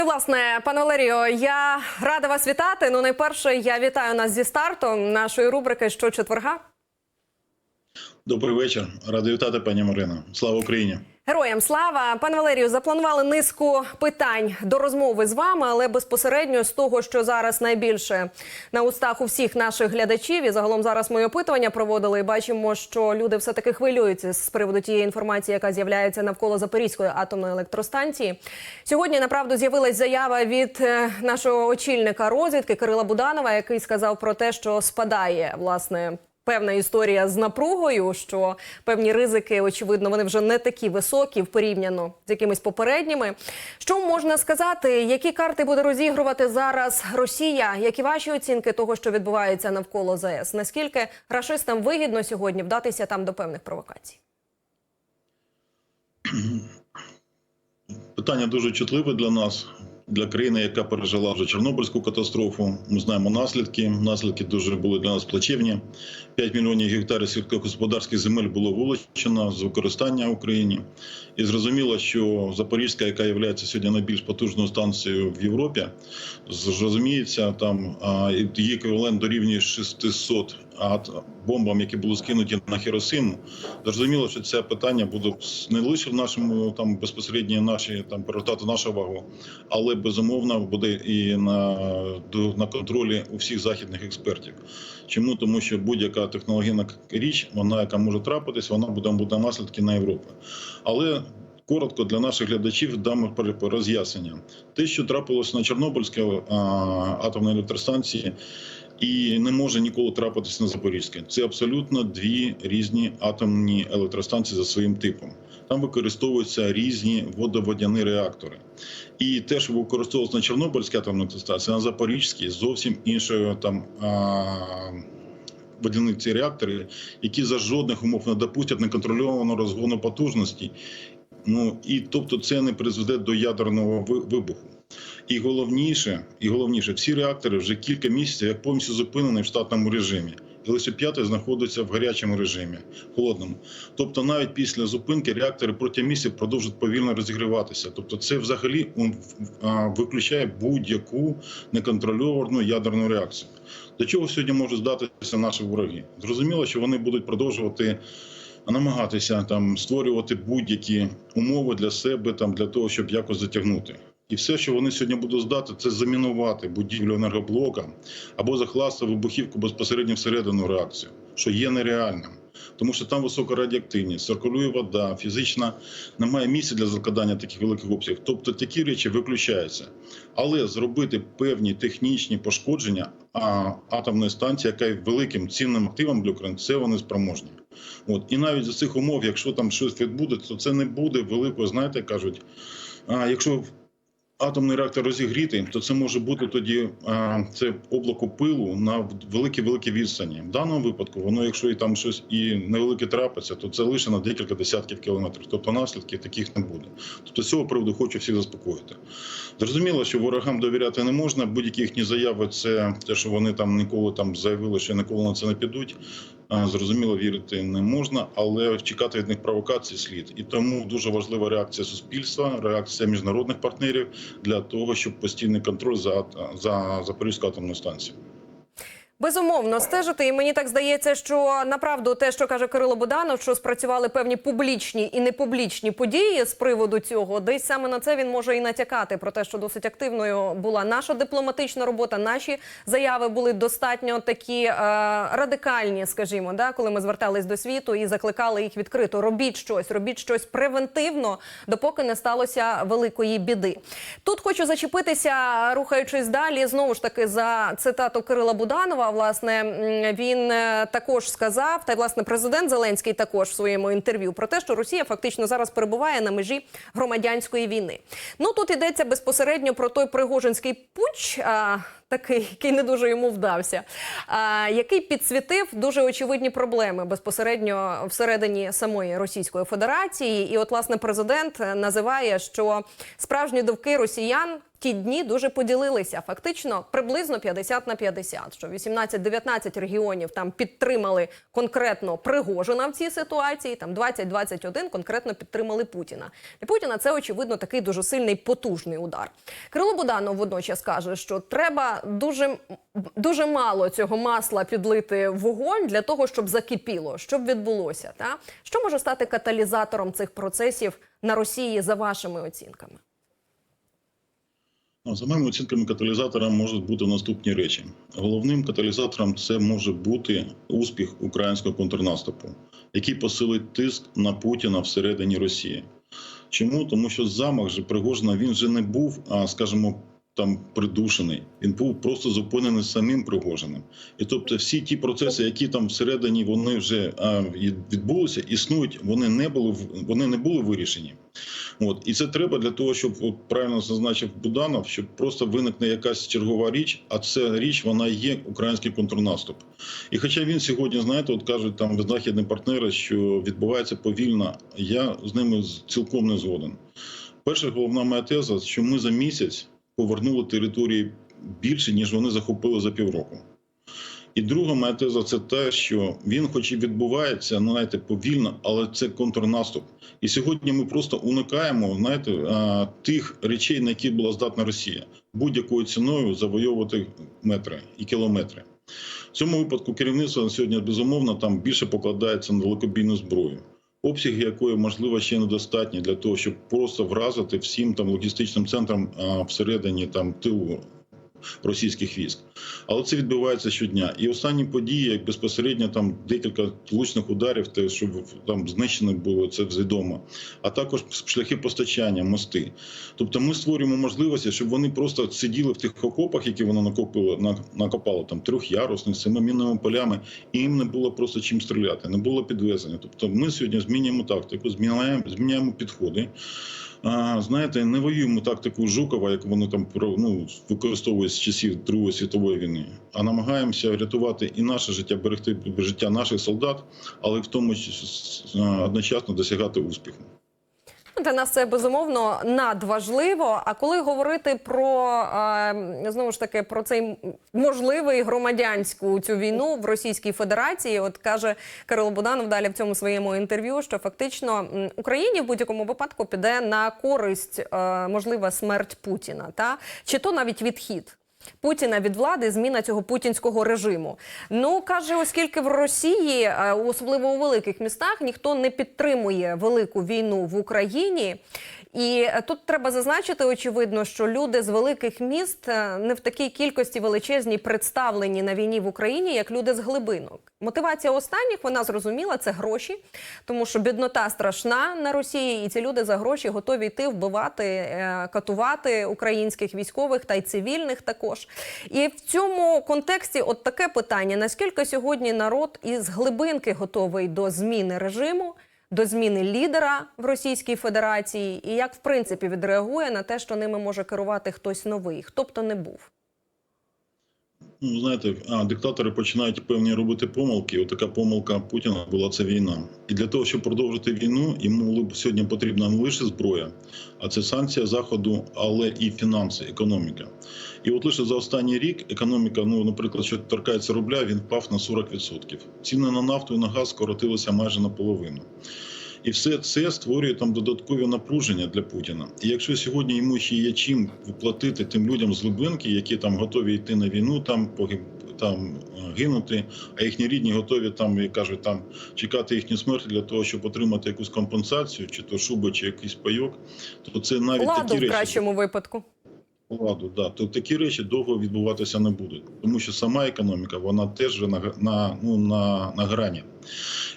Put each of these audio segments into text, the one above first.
і власне, пане Валерію, я рада вас вітати. Ну, найперше, я вітаю нас зі стартом нашої рубрики «Щочетверга». Добрий вечір. Радий вітати, пані Марина. Слава Україні. Героям слава пане Валерію, запланували низку питань до розмови з вами, але безпосередньо з того, що зараз найбільше на устах у всіх наших глядачів, і загалом зараз ми опитування проводили. і Бачимо, що люди все таки хвилюються з приводу тієї інформації, яка з'являється навколо Запорізької атомної електростанції. Сьогодні направду з'явилась заява від е, нашого очільника розвідки Кирила Буданова, який сказав про те, що спадає власне певна історія з напругою, що певні ризики, очевидно, вони вже не такі високі порівняно з якимись попередніми. Що можна сказати, які карти буде розігрувати зараз Росія? Які ваші оцінки того, що відбувається навколо ЗАЕС? Наскільки рашистам вигідно сьогодні вдатися там до певних провокацій? Питання дуже чутливе для нас, для країни, яка пережила вже Чорнобильську катастрофу. Ми знаємо наслідки. Наслідки дуже були для нас плачевні. 5 мільйонів гектарів сільськогосподарських земель було вилучено з використання Україні. І зрозуміло, що Запорізька, яка є сьогодні найбільш потужною станцією в Європі, зрозуміється, там її еквівалент дорівнює 600 ат- бомбам, які були скинуті на Хіросиму. Зрозуміло, що це питання буде не лише в нашому там безпосередньо наші там привертати нашу увагу, але безумовно буде і на, на контролі у всіх західних експертів. Чому тому, що будь-яка технологійна річ, вона яка може трапитись, вона буде буде наслідки на Європу. Але коротко для наших глядачів дам роз'яснення. Те, що трапилося на Чорнобильській атомній електростанції, і не може ніколи трапитися на Запорізьке. Це абсолютно дві різні атомні електростанції за своїм типом. Там використовуються різні водоводяні реактори. І те, що використовується на Чорнобильській атомній електростанції, на Запорізькій зовсім іншою там. А, Водяні ці реактори, які за жодних умов не допустять неконтрольованого розгону потужності. Ну і тобто це не призведе до ядерного вибуху. І головніше, і головніше, всі реактори вже кілька місяців як повністю зупинені в штатному режимі. І лише п'ятий знаходиться в гарячому режимі, холодному. Тобто, навіть після зупинки реактори протягом місяця продовжують повільно розігріватися. Тобто, це взагалі виключає будь-яку неконтрольовану ядерну реакцію. До чого сьогодні можуть здатися наші вороги? Зрозуміло, що вони будуть продовжувати намагатися там створювати будь-які умови для себе, там для того, щоб якось затягнути. І все, що вони сьогодні будуть здати, це замінувати будівлю енергоблока або закласти вибухівку безпосередньо всередину реакцію, що є нереальним. Тому що там висока радіоактивність, циркулює вода, фізично немає місця для закладання таких великих обсягів. Тобто такі речі виключаються. Але зробити певні технічні пошкодження а, атомної станції, яка є великим цінним активом для України, це вони спроможні. От і навіть за цих умов, якщо там щось відбудеться, то це не буде великою, знаєте, кажуть. А якщо атомний реактор розігріти, то це може бути тоді це облако пилу на великі великі відстані. В даному випадку воно, якщо і там щось і невелике трапиться, то це лише на декілька десятків кілометрів. Тобто наслідків таких не буде. Тобто з цього приводу хочу всіх заспокоїти. Зрозуміло, що ворогам довіряти не можна. Будь-які їхні заяви, це те, що вони там ніколи там заявили, що ніколи на це не підуть. Зрозуміло, вірити не можна, але чекати від них провокацій слід. І тому дуже важлива реакція суспільства, реакція міжнародних партнерів для того, щоб постійний контроль за, за Запорізьку атомну станцію. Безумовно, стежити, і мені так здається, що направду те, що каже Кирило Буданов, що спрацювали певні публічні і непублічні події з приводу цього, десь саме на це він може і натякати про те, що досить активною була наша дипломатична робота. Наші заяви були достатньо такі е, радикальні, скажімо, да, коли ми звертались до світу і закликали їх відкрито. Робіть щось, робіть щось превентивно, допоки не сталося великої біди. Тут хочу зачепитися, рухаючись далі, знову ж таки за цитату Кирила Буданова. Власне, він е, також сказав, та й власне президент Зеленський також в своєму інтерв'ю про те, що Росія фактично зараз перебуває на межі громадянської війни. Ну тут йдеться безпосередньо про той пригожинський путч. А, Такий, який не дуже йому вдався, а, який підсвітив дуже очевидні проблеми безпосередньо всередині самої Російської Федерації. І, от, власне, президент називає, що справжні довки росіян ті дні дуже поділилися. Фактично приблизно 50 на 50, що 18-19 регіонів там підтримали конкретно Пригожина в цій ситуації. Там 20-21 конкретно підтримали Путіна. Для Путіна це очевидно такий дуже сильний потужний удар. Кирило Буданов водночас каже, що треба дуже, дуже мало цього масла підлити вогонь для того, щоб закипіло, щоб відбулося. Та що може стати каталізатором цих процесів на Росії за вашими оцінками? Ну, За моїми оцінками, каталізатором можуть бути наступні речі. Головним каталізатором це може бути успіх українського контрнаступу, який посилить тиск на Путіна всередині Росії. Чому? Тому що замах же Пригожина він же не був, скажімо, там придушений. Він був просто зупинений самим Пригожиним. І тобто, всі ті процеси, які там всередині вони вже а, відбулися, існують, вони не були вони не були вирішені. От і це треба для того, щоб от, правильно зазначив Буданов, щоб просто виникне якась чергова річ, а ця річ вона є український контрнаступ. І хоча він сьогодні, знаєте, от кажуть там західні партнери, що відбувається повільно, я з ними цілком не згоден. Перша головна моя теза, що ми за місяць повернули території більше, ніж вони захопили за півроку. І друга моя теза це те, що він, хоч і відбувається, ну знаєте, повільно, але це контрнаступ. І сьогодні ми просто уникаємо, знаєте, тих речей, на які була здатна Росія, будь-якою ціною завойовувати метри і кілометри. В цьому випадку керівництво на сьогодні безумовно там більше покладається на далекобійну зброю, обсяги якої можливо ще недостатні для того, щоб просто вразити всім там логістичним центрам всередині там тилу російських військ. Але це відбувається щодня. І останні події, як безпосередньо там декілька влучних ударів, те, щоб там знищено було це відомо, а також шляхи постачання, мости. Тобто ми створюємо можливості, щоб вони просто сиділи в тих окопах, які вони накопили, на- накопали там трьохярусних, з цими мінними полями, і їм не було просто чим стріляти, не було підвезення. Тобто ми сьогодні змінюємо тактику, зміняємо, зміняємо підходи. Знаєте, не воюємо тактику Жукова, як вони там ну, використовують з часів Другої світової війни, а намагаємося рятувати і наше життя, берегти життя наших солдат, але в тому числі одночасно досягати успіху. Для нас це безумовно надважливо. А коли говорити про знову ж таки про цей можливий громадянську цю війну в Російській Федерації, от каже Кирило Буданов далі в цьому своєму інтерв'ю, що фактично Україні в будь-якому випадку піде на користь е, можлива смерть Путіна, та чи то навіть відхід. Путіна від влади, зміна цього путінського режиму. Ну каже, оскільки в Росії, е, особливо у великих містах, ніхто не підтримує велику війну в Україні. І е, тут треба зазначити, очевидно, що люди з великих міст е, не в такій кількості величезній представлені на війні в Україні, як люди з глибинок. Мотивація останніх вона зрозуміла це гроші, тому що біднота страшна на Росії, і ці люди за гроші готові йти вбивати, е, катувати українських військових та й цивільних також. І в цьому контексті, от таке питання: наскільки сьогодні народ із глибинки готовий до зміни режиму? До зміни лідера в Російській Федерації, і як в принципі відреагує на те, що ними може керувати хтось новий, хто б то не був. Ну, знаєте, а, диктатори починають певні робити помилки. От така помилка Путіна була це війна. І для того, щоб продовжити війну, йому сьогодні потрібна не лише зброя, а це санкція заходу, але і фінанси, економіка. І от лише за останній рік економіка, ну наприклад, що торкається рубля, він впав на 40%. Ціни на нафту і на газ скоротилися майже наполовину. І все це створює там додаткові напруження для Путіна. І якщо сьогодні йому ще є чим платити тим людям з глибинки, які там готові йти на війну, там погиб там е, гинути, а їхні рідні готові там, як кажуть, там чекати їхню смерть для того, щоб отримати якусь компенсацію, чи то шуби, чи якийсь пайок, то це навіть Ладу такі в кращому випадку. Владу, да, то такі речі довго відбуватися не будуть, тому що сама економіка вона теж на, на, ну, на, на грані.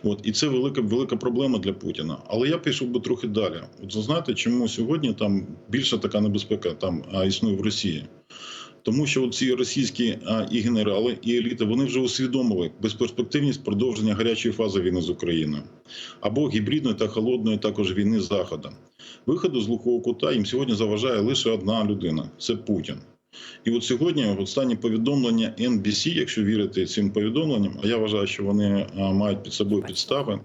От і це велика велика проблема для Путіна. Але я пішов би трохи далі. От знаєте, чому сьогодні там більша така небезпека там існує в Росії? Тому що ці російські і генерали, і еліти вони вже усвідомили безперспективність продовження гарячої фази війни з Україною або гібридної та холодної також війни з Заходом. Виходу з глухого кута їм сьогодні заважає лише одна людина це Путін. І от сьогодні останні повідомлення NBC, якщо вірити цим повідомленням, а я вважаю, що вони мають під собою підстави.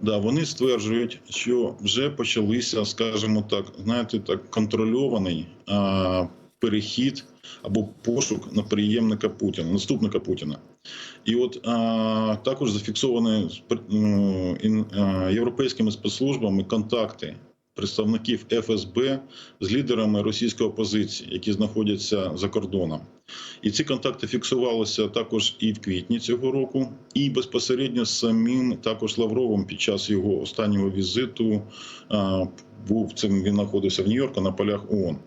Да, вони стверджують, що вже почалися, скажімо так, знаєте, так контрольований перехід або пошук на приємника Путіна, наступника Путіна. І от а, також зафіксовані європейськими спецслужбами контакти представників ФСБ з лідерами російської опозиції, які знаходяться за кордоном. І ці контакти фіксувалися також і в квітні цього року, і безпосередньо з самим також Лавровим під час його останнього візиту а, був цим. Він знаходився в Нью-Йорку на полях ООН.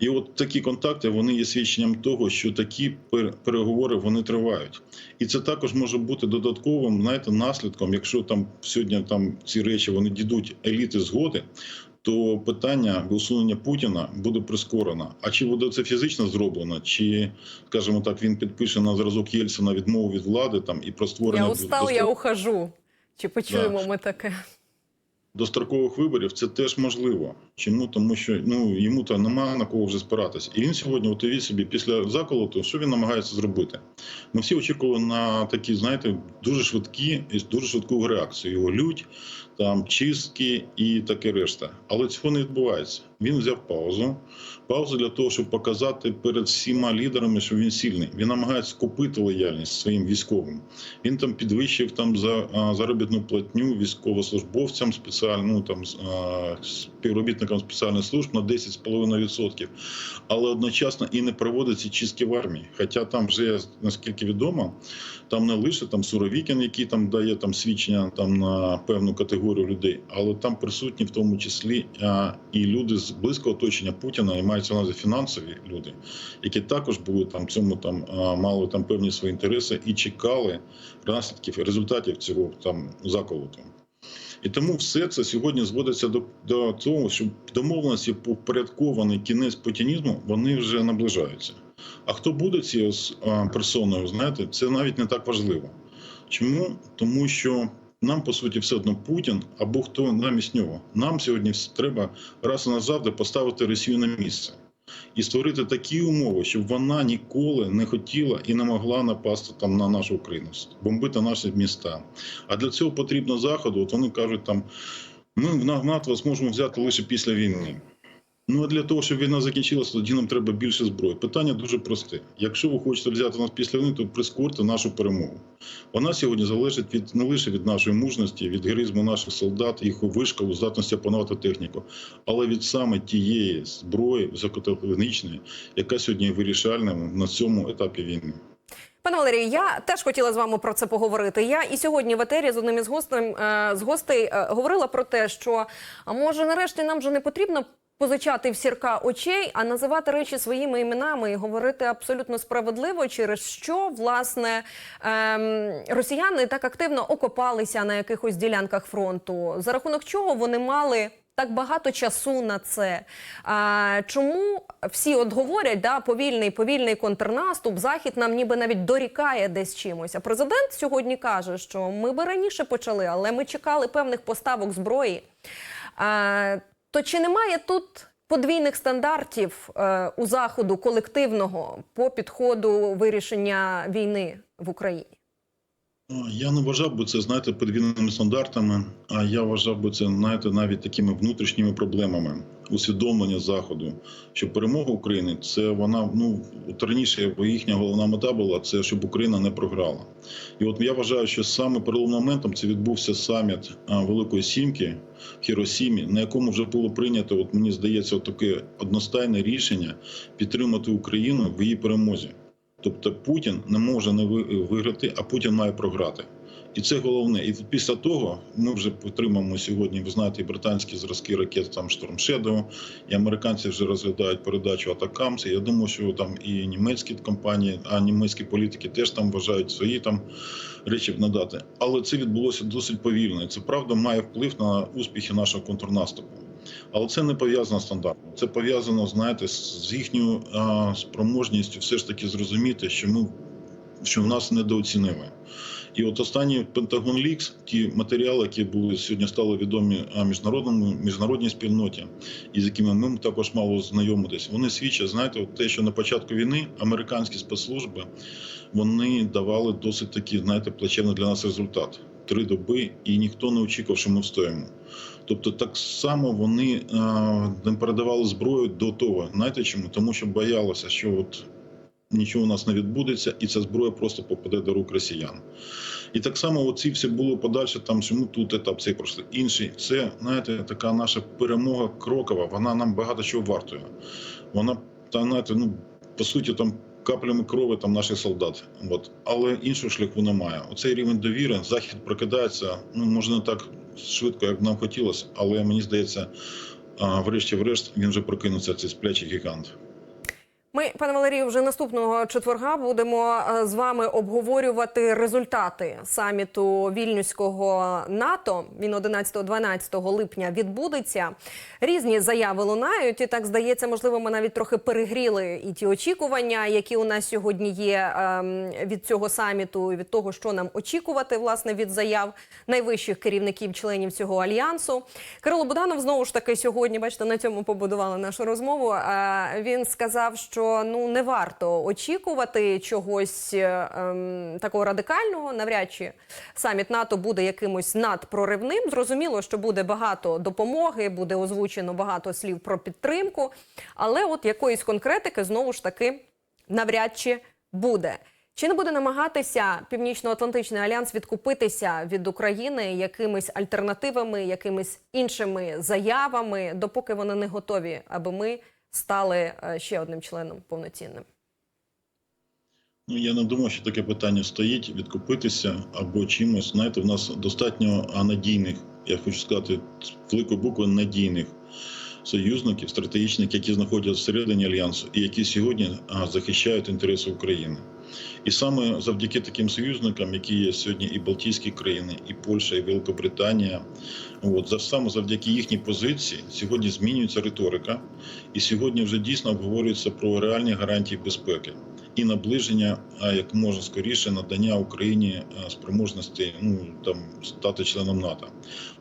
І от такі контакти вони є свідченням того, що такі пер- переговори вони тривають, і це також може бути додатковим, знаєте, наслідком, якщо там сьогодні там ці речі вони дійдуть еліти згоди. То питання усунення Путіна буде прискорено. А чи буде це фізично зроблено, чи скажімо так, він підпише на зразок Єльцина відмову від влади там і про створення Я устав, я ухожу. Чи почуємо ми таке? Дострокових виборів це теж можливо. Чому? Тому що ну йому то немає на кого вже спиратися. І він сьогодні, от собі, після заколоту, що він намагається зробити? Ми всі очікували на такі, знаєте, дуже швидкі і дуже швидку реакцію. Його лють, там чистки і таке решта. Але цього не відбувається. Він взяв паузу. Паузу для того, щоб показати перед всіма лідерами, що він сильний. Він намагається купити лояльність своїм військовим. Він там підвищив там за заробітну платню військовослужбовцям спеціально, ну там співробітникам спеціальних служб на 10,5%. Але одночасно і не проводить ці чистки в армії. Хоча там вже наскільки відомо, там не лише там Суровікін, який там дає там свідчення там на певну категорію людей, але там присутні в тому числі а, і люди з близького оточення Путіна, і на увазі фінансові люди, які також були там цьому там мали там певні свої інтереси і чекали наслідків і результатів цього там заколоту. І тому все це сьогодні зводиться до, до того, що домовленості по кінець путінізму вони вже наближаються. А хто буде цією персоною, знаєте, це навіть не так важливо. Чому? Тому що нам, по суті, все одно Путін або хто замість нього. Нам сьогодні треба раз і назавжди поставити Росію на місце і створити такі умови, щоб вона ніколи не хотіла і не могла напасти там на нашу Україну, бомбити наші міста. А для цього потрібно заходу. От вони кажуть, там ми в НАТО зможемо взяти лише після війни. Ну а для того, щоб війна закінчилася, тоді нам треба більше зброї. Питання дуже просте. Якщо ви хочете взяти нас після війни, то прискорте нашу перемогу. Вона сьогодні залежить від не лише від нашої мужності, від героїзму наших солдат, їх вишколу, здатності опанувати техніку, але від саме тієї зброї високотехнічної, яка сьогодні є вирішальною на цьому етапі війни. Пане Валерію, я теж хотіла з вами про це поговорити. Я і сьогодні в етері з одним із гостем, е, з гостей е, говорила про те, що може нарешті нам вже не потрібно позичати в сірка очей, а називати речі своїми іменами і говорити абсолютно справедливо, через що власне ем, росіяни так активно окопалися на якихось ділянках фронту, за рахунок чого вони мали. Так багато часу на це. А, чому всі от говорять, да, повільний, повільний контрнаступ, Захід нам ніби навіть дорікає десь чимось. А президент сьогодні каже, що ми би раніше почали, але ми чекали певних поставок зброї. А, то чи немає тут подвійних стандартів е, у Заходу колективного по підходу вирішення війни в Україні? Я не вважав би це, знаєте, подвійними стандартами, а я вважав би це, знаєте, навіть такими внутрішніми проблемами усвідомлення заходу, що перемога України це вона ну от раніше їхня головна мета була це, щоб Україна не програла. І от я вважаю, що саме переломним моментом це відбувся саміт Великої Сімки в Хіросімі, на якому вже було прийнято, от мені здається, таке одностайне рішення підтримати Україну в її перемозі. Тобто Путін не може не виграти, а Путін має програти. І це головне. І після того ми вже отримаємо сьогодні, ви знаєте, і британські зразки ракет там Shadow, і американці вже розглядають передачу Атакамс. Я думаю, що там і німецькі компанії, а німецькі політики теж там вважають свої там речі надати. Але це відбулося досить повільно. І Це правда має вплив на успіхи нашого контрнаступу. Але це не пов'язано з стандартом. Це пов'язано, знаєте, з їхньою а, спроможністю все ж таки зрозуміти, що ми що в нас недооцінили. І от останні Пентагон Лікс, ті матеріали, які були сьогодні стали відомі міжнародному міжнародній спільноті, і з якими ми також мало знайомитись, вони свідчать, знаєте, от те, що на початку війни американські спецслужби вони давали досить такий, знаєте, плачевний для нас результат. Три доби, і ніхто не очікував, що ми встоїмо. Тобто, так само вони а, не передавали зброю до того. Знаєте чому? Тому що боялися, що от нічого у нас не відбудеться, і ця зброя просто попаде до рук росіян. І так само оці всі було подальше, там чому тут етап, цей просто інший. Це знаєте, така наша перемога крокова. Вона нам багато чого вартує. Вона та знаєте, ну по суті, там каплями крові там наших солдат. От але іншого шляху немає. Оцей рівень довіри. Захід прокидається. Ну може не так швидко, як нам хотілося, але мені здається, врешті-врешт він вже прокинувся цей сплячий гігант. Ми, пане Валерію, вже наступного четверга будемо е, з вами обговорювати результати саміту вільнюського НАТО. Він 11-12 липня відбудеться. Різні заяви лунають, і так здається, можливо, ми навіть трохи перегріли і ті очікування, які у нас сьогодні є ем, від цього саміту, і від того, що нам очікувати власне від заяв найвищих керівників членів цього альянсу. Кирило Буданов знову ж таки сьогодні, бачите, на цьому побудували нашу розмову. Е, Він сказав, що ну не варто очікувати чогось е, ем, такого радикального. Навряд чи саміт НАТО буде якимось надпроривним. Зрозуміло, що буде багато допомоги, буде озвучено багато слів про підтримку, але от якоїсь конкретики знову ж таки навряд чи буде. Чи не буде намагатися Північно-Атлантичний альянс відкупитися від України якимись альтернативами, якимись іншими заявами, допоки вони не готові, аби ми стали е, ще одним членом повноцінним? Ну я не думаю, що таке питання стоїть відкупитися або чимось. Знаєте, в нас достатньо надійних, я хочу сказати, з великої букви надійних союзників, стратегічних, які знаходяться всередині альянсу, і які сьогодні захищають інтереси України. І саме завдяки таким союзникам, які є сьогодні і Балтійські країни, і Польща, і Великобританія, от за саме завдяки їхній позиції сьогодні змінюється риторика, і сьогодні вже дійсно обговорюється про реальні гарантії безпеки і наближення а, як можна скоріше надання Україні спроможності ну там стати членом НАТО.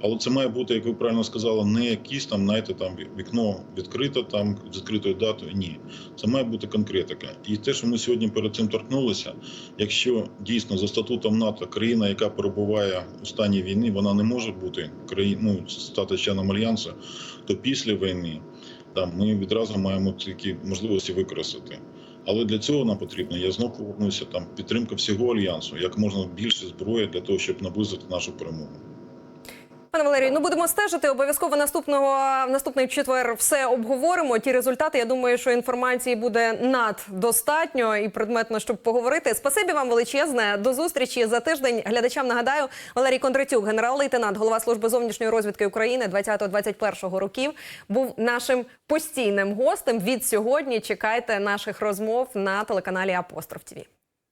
Але це має бути, як ви правильно сказали, не якісь там, знаєте, там вікно відкрите там відкритою датою. Ні, це має бути конкретика. І те, що ми сьогодні перед цим торкнулися, якщо дійсно за статутом НАТО країна, яка перебуває у стані війни, вона не може бути країн, ну, стати членом альянсу, то після війни там ми відразу маємо такі можливості використати. Але для цього нам потрібно, я знову повернуся, там підтримка всього альянсу, як можна більше зброї для того, щоб наблизити нашу перемогу. Пане Валерію, ну будемо стежити. Обов'язково наступного наступний четвер все обговоримо. Ті результати. Я думаю, що інформації буде наддостатньо і предметно, щоб поговорити. Спасибі вам величезне. До зустрічі за тиждень. Глядачам нагадаю, Валерій Кондратюк, генерал-лейтенант, голова служби зовнішньої розвідки України 20-21 років, був нашим постійним гостем. Від сьогодні чекайте наших розмов на телеканалі Апостроф ТВ.